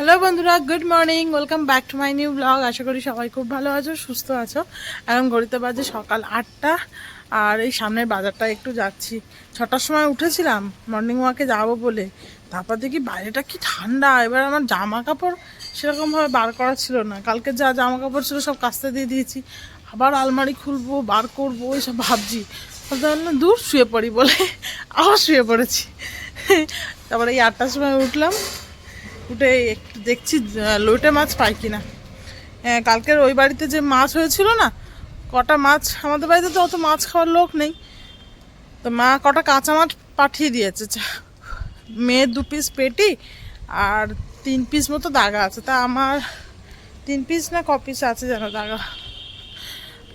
Hello বন্ধুরা good morning welcome back to my new blog আশা করি সবাই খুব ভালো আছো, সুস্থ আছো। এখন ঘড়িতে বাজে সকাল আটটা, আর এই সামনের বাজারটা একটু যাচ্ছি। ছটার সময় উঠেছিলাম মর্নিং ওয়াকে যাব বলে। তারপর দেখি বাইরেটা কি ঠান্ডা, এবার আমার জামা কাপড় সেরকমভাবে বার করা ছিল না। কালকে যা জামা কাপড় ছিল সব কাস্তে দিয়ে দিয়েছি। আবার আলমারি খুলবো, বার করব এইসব ভাবছি। পারলাম, দূর শুয়ে পড়ি বলে, আবার শুয়ে পড়েছি। তারপরে এই আটটার সময় উঠলাম। উঠে একটু দেখছি লইটে মাছ পাই কিনা। হ্যাঁ কালকের ওই বাড়িতে যে মাছ হয়েছিল না, কটা মাছ, আমাদের বাড়িতে তো অত মাছ খাওয়ার লোক নেই। তো মা কটা কাঁচা মাছ পাঠিয়ে দিয়েছে। মেয়ের দু পিস পেটি আর তিন পিস মতো দাগা আছে। তা আমার তিন পিস না ক পিস আছে যেন দাগা?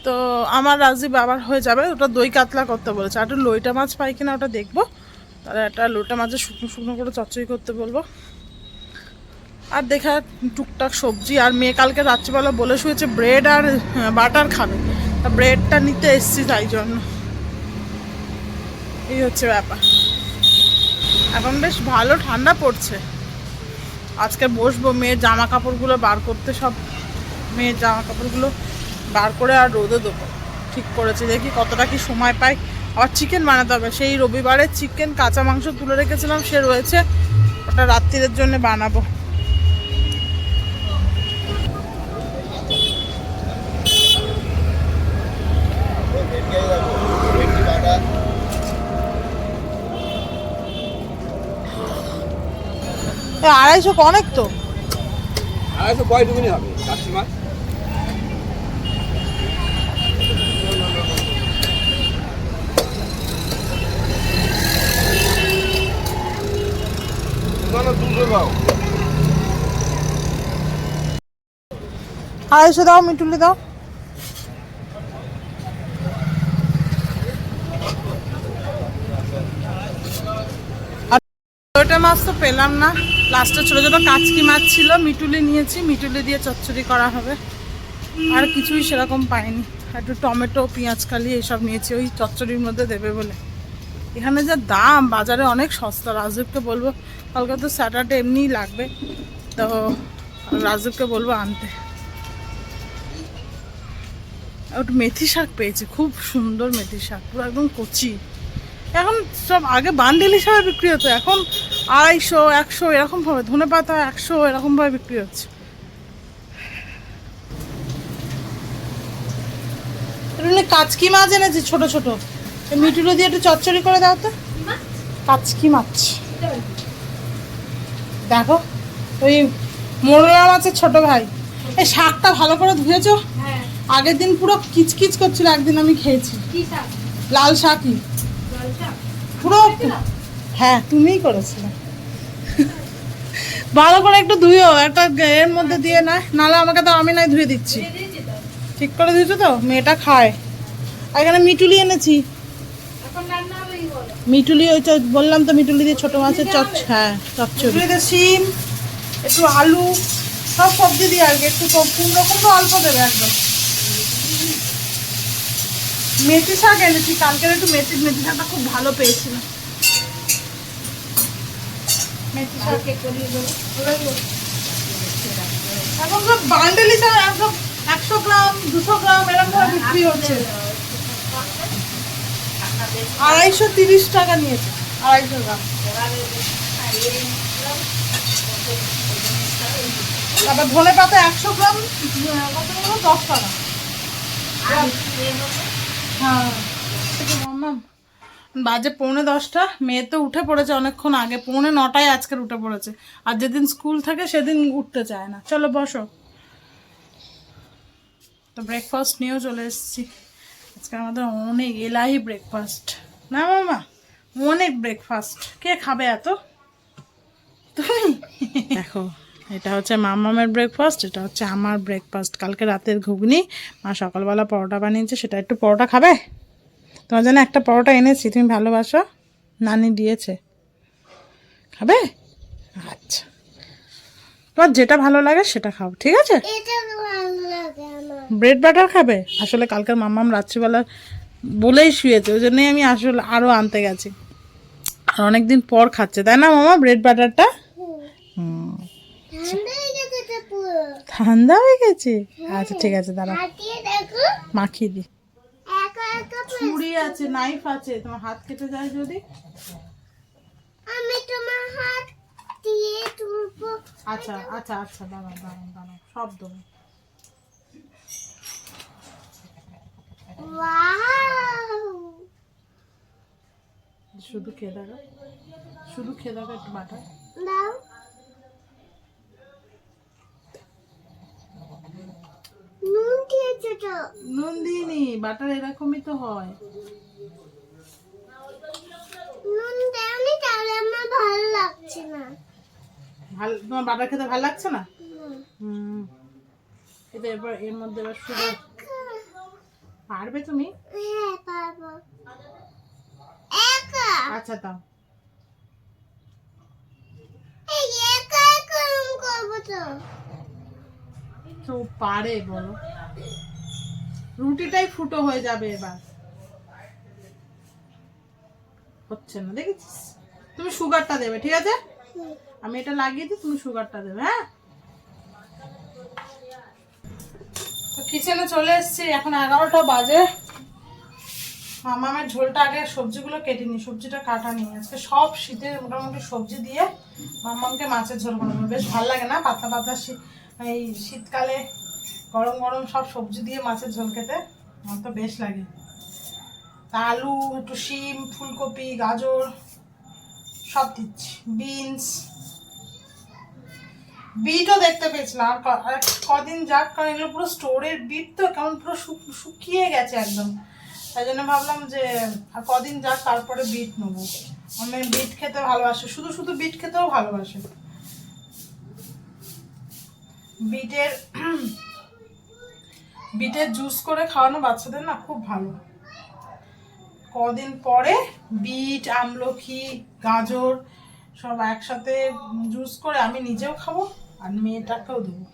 তো আমার রাজীব বাবার হয়ে যাবে, ওটা দই কাতলা করতে বলেছে। আর লইটা মাছ পাই কিনা ওটা দেখব। তাহলে একটা লোটা মাছের শুকনো শুকনো করে চচ্চড়ি করতে বলব। আর দেখা টুকটাক সবজি, আর মেয়ে কালকে রাত্রিবেলা বলে শুয়েছে ব্রেড আর বাটার খাবে। তা ব্রেডটা নিতে এসছি তাই জন্য। এই হচ্ছে ব্যাপার। এখন বেশ ভালো ঠান্ডা পড়ছে। আজকে বসবো, মেয়ের জামা কাপড়গুলো বার করতে সব, মেয়ের জামা কাপড়গুলো বার করে আর রোদে দেবো। ঠিক করেছে, দেখি কতটা কি সময় পাই। আবার চিকেন বানাতে হবে, সেই রবিবারে চিকেন কাঁচা মাংস তুলে রেখেছিলাম, সে রয়েছে। ওটা রাত্রিরের জন্য বানাবো। আড়াইশো অনেক তো। আড়াইশো কয়টুকুনি হবে মাছ দাও। আড়াইশো দাও মিটুলি দাও। মাছ তো পেলাম না। লাস্টে ছোটো ছোটো কাচকি মাছ ছিল, মিটুলি নিয়েছি। মিটুলি দিয়ে চচ্চড়ি করা হবে। আর কিছুই সেরকম পাইনি। একটু টমেটো, পেঁয়াজ, কালি এইসব নিয়েছি। ওই চচ্চড়ির মধ্যে দেবে বলে। এখানে যা দাম, বাজারে অনেক সস্তা। রাজীবকে বলব, কালকে তো স্যাটারডে এমনিই লাগবে। তো রাজীবকে বলব আনতে। একটু মেথি শাক পেয়েছি। খুব সুন্দর মেথি শাক। পুরো একদম কচি। এখন সব আগে বান্ডেল হিসাবে বিক্রি হতো। এখন আড়াইশো একশো এরকম ভাবে ধনে পাতা একশো এরকম ভাবে বিক্রি হচ্ছে। কাচকি মাছ এনেছি ছোট ছোট। মিটুলো দিয়ে একটু চচ্চড়ি করে দাও তো। কাচকি মাছ। দেখো ওই মোরলা মাছের ছোট ভাই। এই শাকটা ভালো করে ধুয়েছো? আগের দিন পুরো কিচকিচ করছিল একদিন আমি খেয়েছি। লাল শাকই। পুরো হ্যাঁ। তুমিই করেছিলে। ভালো করে একটু ধুইও একটা এর মধ্যে দিয়ে না নাহলে আমাকে তো আমি নাই ধুয়ে দিচ্ছি। ঠিক করে দিয়েছ তো? মেয়েটা খায়। এখানে মিটুলি এনেছি। মিটুলি ওই বললাম তো মিটুলি দিয়ে ছোট মাছের চচ হ্যাঁ চচ্চড়ি। সিম একটু আলু সব সবজি দিয়ে আর কি একটু কম কুমড়ো কুমড়ো অল্প দেবে একদম। মেথি শাক এনেছি কালকের একটু মেথি মেথি শাকটা খুব ভালো পেয়েছিলাম। মেথি শাক এখন সব বান্ডেল হিসাবে একশো গ্রাম, দুশো গ্রাম এরকম বিক্রি হচ্ছে। আড়াইশো তিরিশ টাকা নিয়েছে, আড়াইশো গ্রাম। তারপর ধনে পাতা একশো গ্রাম কত দশ টাকা। হ্যাঁ। বাজে পৌনে দশটা, মেয়ে তো উঠে পড়েছে অনেকক্ষণ আগে, পৌনে নটায় আজকের উঠে পড়েছে। আর যেদিন স্কুল থাকে সেদিন উঠতে চায় না। চলো বসো। তো ব্রেকফাস্ট নিয়েও চলে এসেছি। আজকে আমাদের অনেক এলাহি ব্রেকফাস্ট না মামা, অনেক ব্রেকফাস্ট কে খাবে এত? তুমি? দেখো, এটা হচ্ছে মামামের ব্রেকফাস্ট এটা হচ্ছে আমার ব্রেকফাস্ট কালকে রাতের ঘুগনি, মা সকালবেলা পরোটা বানিয়েছে, সেটা একটু পরোটা খাবে? তোমার জন্য একটা পরোটা এনেছি তুমি ভালোবাসো? নানি দিয়েছে। খাবে? আচ্ছা। তোমার যেটা ভালো লাগে সেটা খাও ঠিক আছে? ব্রেড বাটার খাবে? আসলে কালকের মাম্মাম রাত্রিবেলা বলেই শুয়েছে ওই জন্যই আমি আসলে আরও আনতে গেছি। আর অনেকদিন পর খাচ্ছে তাই না মামা ব্রেড বাটারটা ঠান্ডা হয়ে গেছে আচ্ছা ঠিক আছে দাঁড়া মাখিয়ে দি। একা একা পুরো- ছুরি আছে নাইফ আছে তোমার হাত কেটে যায় যদি। আমি তোমার হাত দিয়ে তুলবো আচ্ছা আচ্ছা আচ্ছা দাঁড়া দাঁড়া দাঁড়া সব দেবো শুধু খেয়ে দেখো শুধু খেয়ে দেখো একটু বাটা। দাও। নুন দিয়েছ তো। নুন দিইনি বাটার এরকমই তো হয়। নুন দেওনি তাহলে আমার ভালো লাগছে না। ভালো তোমার বাটার খেতে ভালো লাগছে না? হুম। এটা এবার এর মধ্যে এবার সুগার পারবে তুমি? হ্যাঁ পারব। একা আচ্ছা দাও। এই একা করব তো। তো পারে বলো। রুটিটাই ফুটো হয়ে যাবে এবার। হচ্ছে না, দেখেছিস? তুমি সুগারটা দেবে, ঠিক আছে? আমি এটা লাগিয়ে দিই তুমি সুগারটা দেবে হ্যাঁ? তো কিচেনে চলে এসেছি, এখন এগারোটা বাজে। মামামের ঝোলটা আগে সবজিগুলো কেটে নি সবজিটা কাটা নেই। আজকে সব শীতের মোটামুটি সবজি দিয়ে মামামকে মাছের ঝোল বানাবো। বেশ ভালো লাগে না, পাতলা পাতলা শীত এই শীতকালে গরম গরম সব সবজি দিয়ে মাছের ঝোল খেতে আমার তো বেশ লাগে। তা আলু, একটু শিম, ফুলকপি, গাজর, সব দিচ্ছি। বিনস। বিটও দেখতে পেয়েছিলাম। আর কদিন যাক, কারণ এগুলো পুরো স্টোরের বিট তো, কেমন পুরো শুক- শুকিয়ে গেছে একদম। তাই জন্য ভাবলাম যে, আর কদিন যাক, তারপরে বিট নেব। আমি বিট খেতে ভালোবাসে। শুধু শুধু বিট খেতেও ভালোবাসে। বিটের বিটের জুস করে খাওয়ানো বাচ্চাদের না খুব ভালো। কদিন পরে বিট আমলকি গাজর সব একসাথে জুস করে আমি নিজেও খাব আর মেয়েটাকেও দেবো।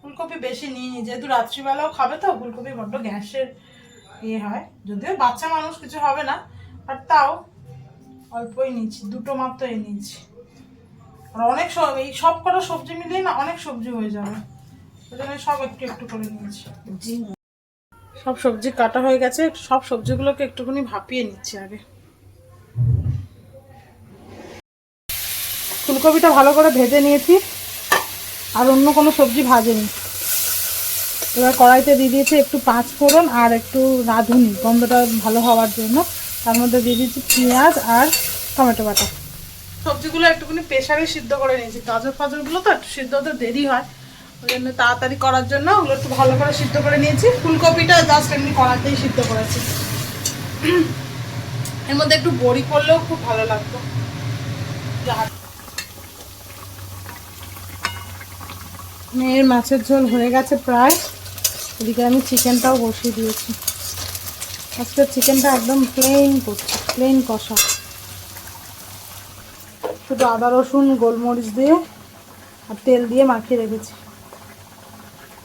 ফুলকপি বেশি নিইনি যেহেতু রাত্রিবেলাও খাবে তো, ফুলকপি বড্ড গ্যাসের ইয়ে হয়, যদিও বাচ্চা মানুষ কিছু হবে না, আর তাও অল্পই নিচ্ছি, দুটো মাত্রই নিচ্ছি। আর অনেক সব এই সব কটা সবজি মিলিয়ে না অনেক সবজি হয়ে যাবে। ওই সব একটু একটু করে নিয়েছি। সব সবজি কাটা হয়ে গেছে সব সবজিগুলোকে একটুখানি ভাপিয়ে নিচ্ছি আগে। ফুলকপিটা ভালো করে ভেজে নিয়েছি আর অন্য কোনো সবজি ভাজেনি। এবার কড়াইতে দিয়ে দিয়েছি একটু পাঁচ ফোড়ন আর একটু রাঁধুনি গন্ধটা ভালো হওয়ার জন্য। তার মধ্যে দিয়ে দিয়েছি পেঁয়াজ আর টমেটো বাটা। সবজিগুলো একটুখানি প্রেশারে সিদ্ধ করে নিয়েছি। গাজর ফাজরগুলো তো একটু সিদ্ধ হতে দেরি হয়। ওই জন্য তাড়াতাড়ি করার জন্য ওগুলো একটু ভালো করে সিদ্ধ করে নিয়েছি। ফুলকপিটা জাস্ট এমনি কড়াতেই সিদ্ধ করেছি। এর মধ্যে একটু বড়ি করলেও খুব ভালো লাগতো। মেয়ের মাছের ঝোল হয়ে গেছে প্রায়। এদিকে আমি চিকেনটাও বসিয়ে দিয়েছি। আজকে চিকেনটা একদম প্লেন করছি প্লেন কষা। শুধু আদা, রসুন, গোলমরিচ দিয়ে আর তেল দিয়ে মাখিয়ে রেখেছি।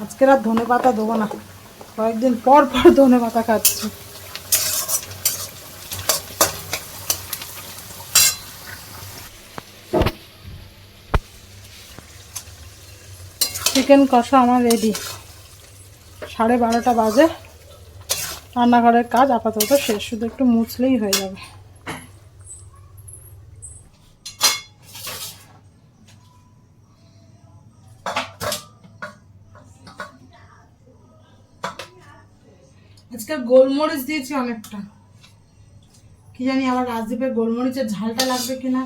আজকে আর ধনে পাতা দেবো না। কয়েকদিন পর পর ধনে পাতা খাচ্ছি। চিকেন কষা আমার রেডি সাড়ে বারোটা বাজে। রান্নাঘরের কাজ আপাতত শেষ। শুধু একটু মুছলেই হয়ে যাবে আজকে গোলমরিচ দিয়েছি অনেকটা। কি জানি আবার রাজদীপের গোলমরিচের ঝালটা লাগবে কিনা?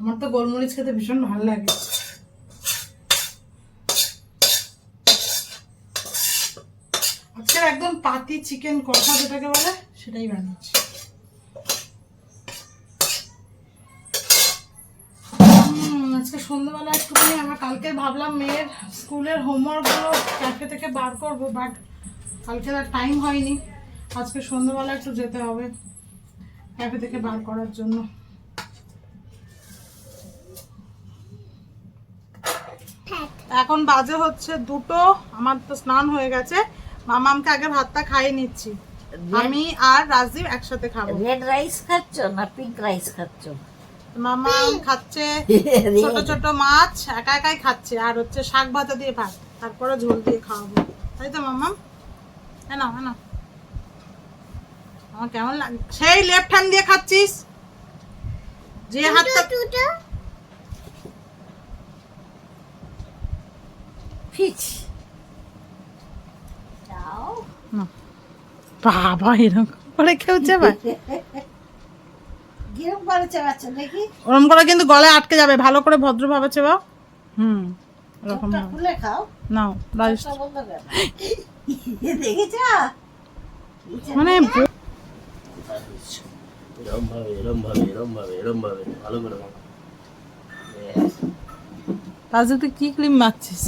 আমার তো গোলমরিচ খেতে ভীষণ ভালো লাগে। আজকের একদম পাতি চিকেন কষা যেটাকে বলে সেটাই বানিয়েছি। হুম, আজকে সন্ধ্যাবেলা একটুখানি আমার কালকে ভাবলাম মেয়ের স্কুলের হোমওয়ার্কগুলো ক্যাফে থেকে বার করব বাট কালকে আর টাইম হয়নি। আজকে সন্ধ্যাবেলা একটু যেতে হবে ক্যাফে থেকে বার করার জন্য। এখন বাজে হচ্ছে দুটো আমার তো স্নান হয়ে গেছে। মামামকে আগে ভাতটা খাইয়ে নিচ্ছি। আমি আর রাজদীপ একসাথে খাব। রেড রাইস খাচ্ছ না পিঙ্ক রাইস খাচ্ছ? মামা খাচ্ছে ছোট ছোট মাছ একা একাই খাচ্ছে। আর হচ্ছে শাক ভাজা দিয়ে ভাত তারপরে ঝোল দিয়ে খাওয়াবো। তাই তো মামা হ্যাঁ হ্যাঁ আমার কেমন লাগে সেই লেফট হ্যান্ড দিয়ে খাচ্ছিস? যে হাতটা ফিচ। বাবা এরকম করে কেউ যাবে গিরম করে ওরকম কিন্তু গলায় আটকে যাবে ভালো করে ভদ্রভাবে চেবাও। হুম খাও। নাও করে। দেখেছ? মানে এরম ভাবে এরম ভাবে এরম ভাবে এরম ভাবে। ভালো করে তুই কি ক্রিম মাখছিস?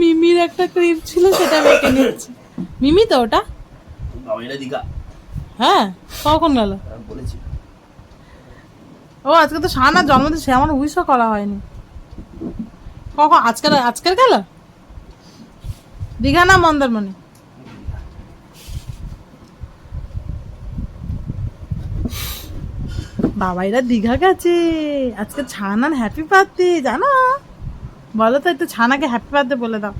মিমির একটা ক্রিম ছিল সেটা মেখে নিচ্ছে মিমি তো ওটা? দিঘা। হ্যাঁ কখন গেল? আমি বলেছি। ও আজকে তো সানার জন্মদিন সে আমার উইশও করা হয়নি। কখন? আজকের আজকের গেল? দীঘা না মন্দারমণি। বাবা এরা দীঘা গেছে। আজকে ছানার হ্যাপি বার্থডে জানো? বলো তো, একটু ছানাকে হ্যাপি বার্থডে বলে দাও।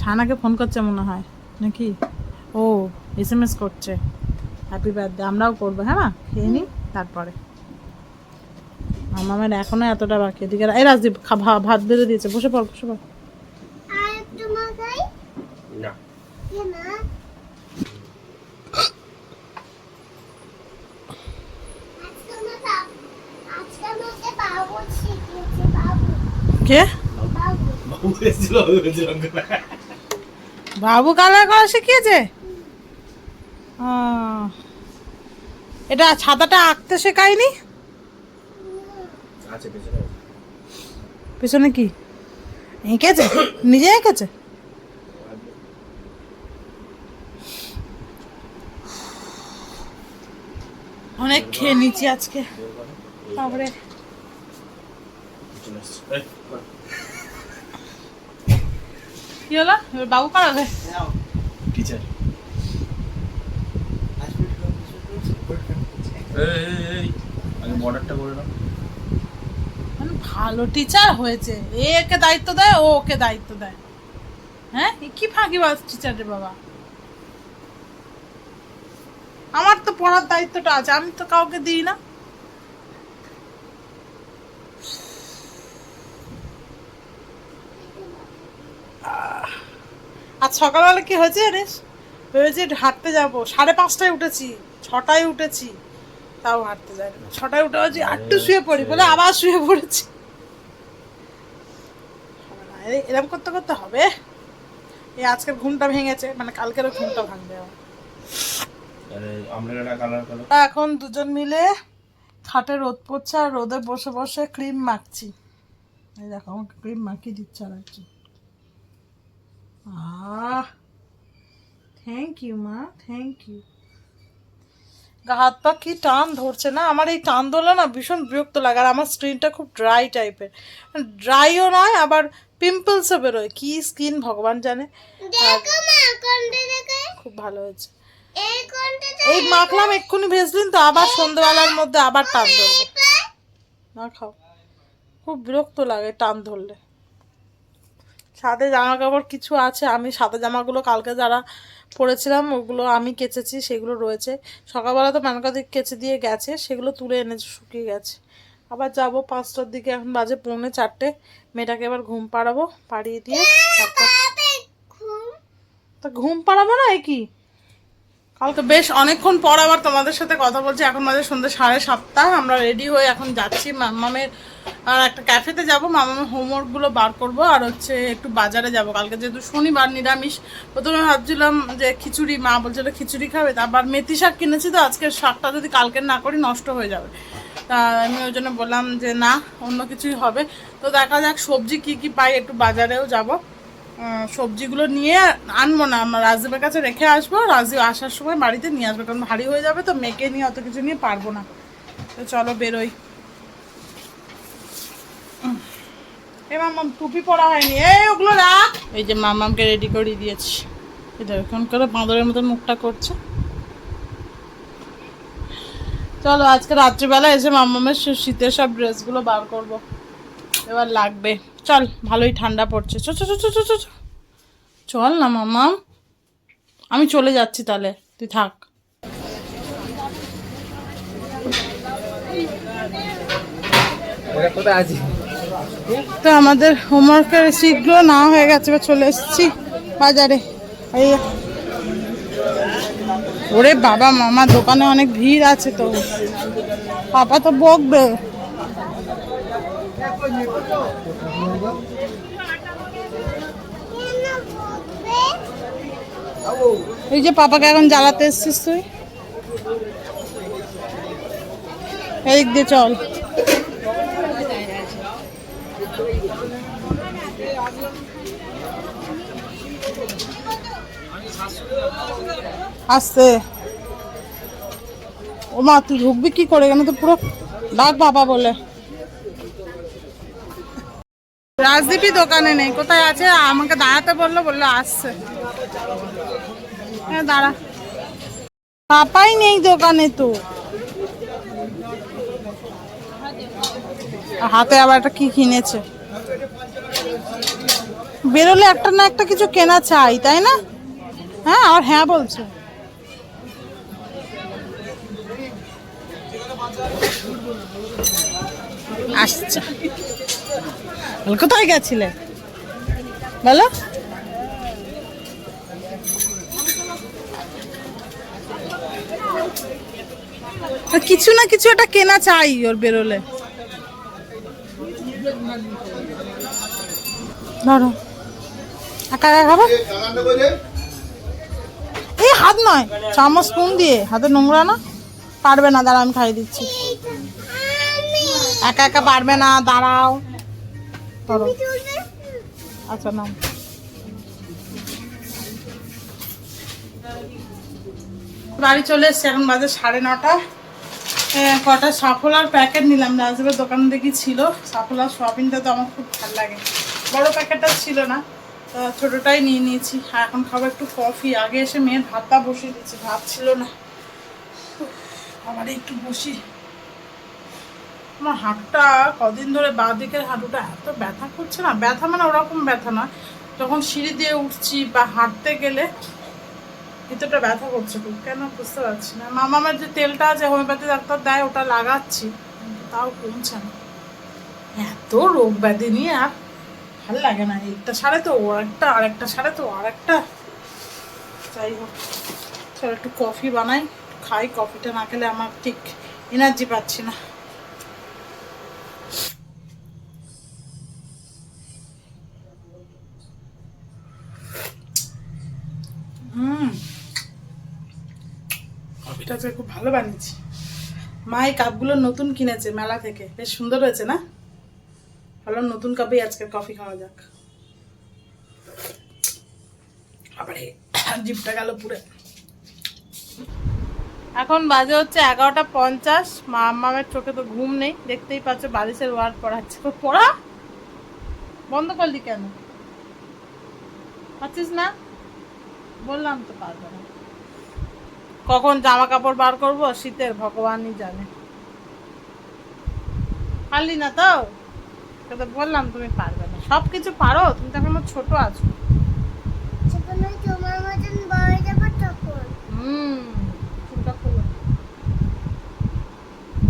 ছানাকে ফোন করছে মনে হয়, নাকি? ও এস এম এস করছে। হ্যাপি বার্থডে আমরাও করব হ্যাঁ খেয়ে নিই, তারপরে। আমার এখনও এতটা বাকি এদিকে এই রাজদীপ ভাত বেড়ে দিয়েছে বসে পড় বসে পড়। কে। বাবু। কালার করা শিখিয়েছে? এটা ছাতাটা আঁকতে শেখায়নি? আছে পেছনে পেছনে কি? এঁকেছে? নিজে এঁকেছে? অনেক খেয়ে নিচ্ছি আজকে। তারপরে। কি হলো? এবার বাবু করাবে টিচার। এই, এই, এই, আগে বর্ডারটা করে মানে ভালো টিচার হয়েছে। এ একে দায়িত্ব দেয়, ও ওকে দায়িত্ব দেয়। হ্যাঁ? কি ফাঁকিবাজ টিচার রে বাবা। আমার তো পড়ার দায়িত্বটা আছে, আমি তো কাউকে দিই না। আজ সকালবেলা কি হয়েছে ভেবেছি একটু হাঁটতে যাব। সাড়ে পাঁচটায় উঠেছি, ছটায় উঠেছি। তাও হাঁটতে যাই না ছটায় উঠে হচ্ছে একটু শুয়ে পড়ি বলে আবার শুয়ে পড়েছি। হবে না, এ- এরম করতে করতে হবে। এই আজকের ঘুমটা ভেঙেছে মানে কালকেরও ঘুমটা ভাঙবে এখন দুজন মিলে খাটে রোদ পড়ছে আর রোদে বসে বসে ক্রিম মাখছি। এই দেখো আমাকে ক্রিম মাখিয়ে দিচ্ছে আর একজন আহ থ্যাংক ইউ মা থ্যাংক ইউ গা হাত পা কি টান ধরছে না? আমার এই টান ধরলে না ভীষণ বিরক্ত লাগে আর আমার স্কিনটা খুব ড্রাই টাইপের ড্রাইও নয় আবার পিম্পলসও বেরোয়। কি স্কিন ভগবান জানে? খুব ভালো হয়েছে। এই মাখলাম এক্ষুনি ভেজলিন তো আবার সন্ধ্যেবেলার মধ্যে আবার টান ধরবে। না খাও। খুব বিরক্ত লাগে টান ধরলে। সাথে জামা কাপড় কিছু আছে আমি সাদা জামাগুলো কালকে যারা পরেছিলাম ওগুলো আমি কেচেছি সেগুলো রয়েছে। সকালবেলা তো মেনকা দিক কেচে দিয়ে গেছে সেগুলো তুলে এনেছে শুকিয়ে গেছে। আবার যাব পাঁচটার দিকে এখন বাজে পৌনে চারটে। মেয়েটাকে এবার ঘুম পাড়াবো পাড়িয়ে দিয়ে তা ঘুম পাড়াবো না এ কি? কালকে বেশ, অনেকক্ষণ পর আবার তোমাদের সাথে কথা বলছি। এখন মাঝে সন্ধ্যে সাড়ে সাতটা, আমরা রেডি হয়ে এখন যাচ্ছি। মামামের, আর একটা ক্যাফেতে যাব। মামামের হোমওয়ার্কগুলো বার করব। আর হচ্ছে একটু বাজারে যাব। কালকে যেহেতু শনিবার, নিরামিষ। প্রথমে ভাবছিলাম যে খিচুড়ি, মা বলছিল খিচুড়ি খাবে। তারপর মেথি শাক কিনেছি তো আজকে শাকটা যদি কালকে না করি নষ্ট হয়ে যাবে। তা আমি ওই জন্য বললাম যে না, অন্য কিছুই হবে। তো দেখা যাক সবজি কি কি পাই, একটু বাজারেও যাব। সবজিগুলো নিয়ে আনব না। আমার রাজদীপের কাছে রেখে আসব। রাজদীপ আসার সময় বাড়িতে নিয়ে আসব, কারণ ভারী হয়ে যাবে তো মেয়েকে নিয়ে অত কিছু নিয়ে পারব না। তো চলো বেরোই। এ মামাম টুপি পরা হয়নি। এই ওগুলো রাখ। এই যে মামামকে রেডি করে দিয়েছি। দেখো কেমন করে বাঁদরের মতন মুখটা করছে। চলো, আজকে রাত্রিবেলা এসে মামামের শীতের সব ড্রেসগুলো বার করব। এবার লাগবে। চল ভালোই ঠান্ডা পড়ছে। চো চো চো চো চ চো। চল না মামা। আমি চলে যাচ্ছি তাহলে। তুই থাক। তো আমাদের হোমওয়ার্কের শীঘ্র না হয়ে গেছে এবার চলে এসেছি বাজারে। এই ওরে বাবা মামা দোকানে অনেক ভিড় আছে তো। পাপা তো বকবে। এই যে পাপাকে এখন জ্বালাতে এসছিস তুই? এদিক দিয়ে চল। আসতে ও মা তুই ঢুকবি কি করে? এখানে তো পুরো ডাক বাবা বলে। রাজদীপই দোকানে নেই। কোথায় আছে? আমাকে দাঁড়াতে বলল বলল আসছে। হ্যাঁ দাঁড়া। পাপাই নেই দোকানে তো। হাতে আবার একটা কি কিনেছে? বেরোলে একটা না একটা কিছু কেনা চাই, তাই না? হ্যাঁ আর হ্যাঁ বলছে। আসছে। কোথায় গেছিলে? বলো। কিছু না কিছু একটা কেনা চাই ওর বেরোলে। ধরো। একা খাব? এই হাত নয়, চামচ স্পুন দিয়ে, হাতে নোংরা না? পারবে না, দাঁড়া আমি খাইয়ে দিচ্ছি। একা একা পারবে না, দাঁড়াও। ধরো আচ্ছা নাও। বাড়ি চলে এসছি এখন বাজে সাড়ে নটা। কটা সাফলার প্যাকেট নিলাম রাজদেবের দোকান দেখি ছিল। সাফলার শপিংটা তো আমার খুব ভালো লাগে। বড় প্যাকেটটা ছিল না তো ছোটোটাই নিয়ে নিয়েছি। আর এখন খাব একটু কফি। আগে এসে মেয়ের ভাতটা বসিয়ে দিচ্ছি ভাত ছিল না। আবার একটু বসি। আমার হাতটা কদিন ধরে বাঁ দিকের হাঁটুটা এত ব্যথা করছে না? ব্যথা মানে ওরকম ব্যথা না যখন সিঁড়ি দিয়ে উঠছি বা হাঁটতে গেলে ভিতরটা ব্যথা করছে খুব। কেন? বুঝতে পারছি না। মামামের যে তেলটা আছে, হোমিওপ্যাথি ডাক্তার দেয়, ওটা লাগাচ্ছি। তাও কমছে না। এত রোগ ব্যাধি নিয়ে আর ভালো লাগে না। একটা সারে তো ও একটা, আর একটা সারে তো আর একটা। যাই হোক চল একটু কফি বানাই। খাই, কফিটা না খেলে আমার ঠিক এনার্জি পাচ্ছি না। কফিটা তো খুব ভালো বানিয়েছি। মা এই কাপগুলো নতুন কিনেছে মেলা থেকে। বেশ সুন্দর হয়েছে না? ভালো নতুন কাপেই আজকে কফি খাওয়া যাক। আবার জিপটা গেল পুরে। এখন বাজে হচ্ছে এগারোটা পঞ্চাশ। মা মামের চোখে তো ঘুম নেই। দেখতেই পাচ্ছ বালিশের ওয়ার্ড পড়াচ্ছে। পড়া? বন্ধ করলি কেন? পাচ্ছিস না? বললাম তো পারবে না। কখন জামা কাপড় বার করব? শীতের ভগবানই জানে। পারলি না তো? তো বললাম তুমি পারবে না। সব কিছু পারো? তুমি তো এখনও ছোট আছো। তোমার মতন বড় যাব তখন। হুম চুলটা খোলো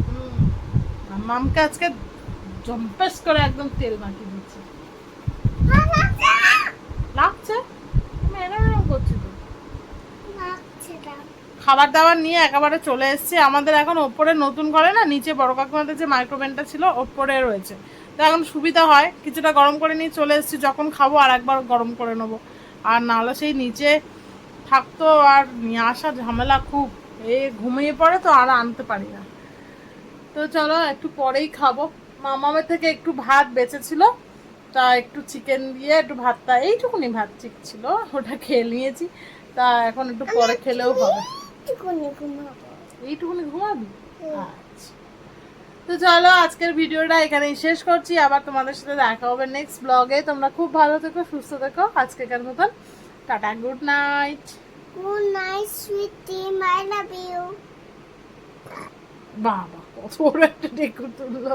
হুম মামকে আজকে জম্পেস করে একদম তেল মাখিয়ে দিচ্ছে লাগছে আমি এরকম এরকম করছি তো লাগছে না খাবার দাবার নিয়ে একেবারে চলে এসেছি। আমাদের এখন ওপরে নতুন করে না, নিচে বড় কাকুমাদের যে মাইক্রোভেনটা ছিল ওপরে রয়েছে। তো এখন সুবিধা হয়, কিছুটা গরম করে নিয়ে চলে এসেছি, যখন খাব আর একবার গরম করে নেব। আর নাহলে সেই নিচে থাকতো আর নিয়ে আসা ঝামেলা খুব। এ ঘুমিয়ে পড়ে তো আর আনতে পারি না। তো চলো একটু পরেই খাব। মামামের থেকে একটু ভাত বেঁচেছিল, তা একটু চিকেন দিয়ে একটু ভাতটা, এইটুকুনি ভাত চিক ছিল, ওটা খেয়ে নিয়েছি। তা এখন একটু পরে খেলেও হবে। ঘুমাবো। এইটুকুনি ঘুমাবি? আচ্ছা। তো চলো আজকের ভিডিওটা এখানেই শেষ করছি। আবার তোমাদের সাথে দেখা হবে নেক্সট ব্লগে তোমরা খুব ভালো থেকো সুস্থ থেকো। আজকেকার মতন tata good night good night sweetie. I love you. বাবা কত বড় একটা ডেকু তুললো।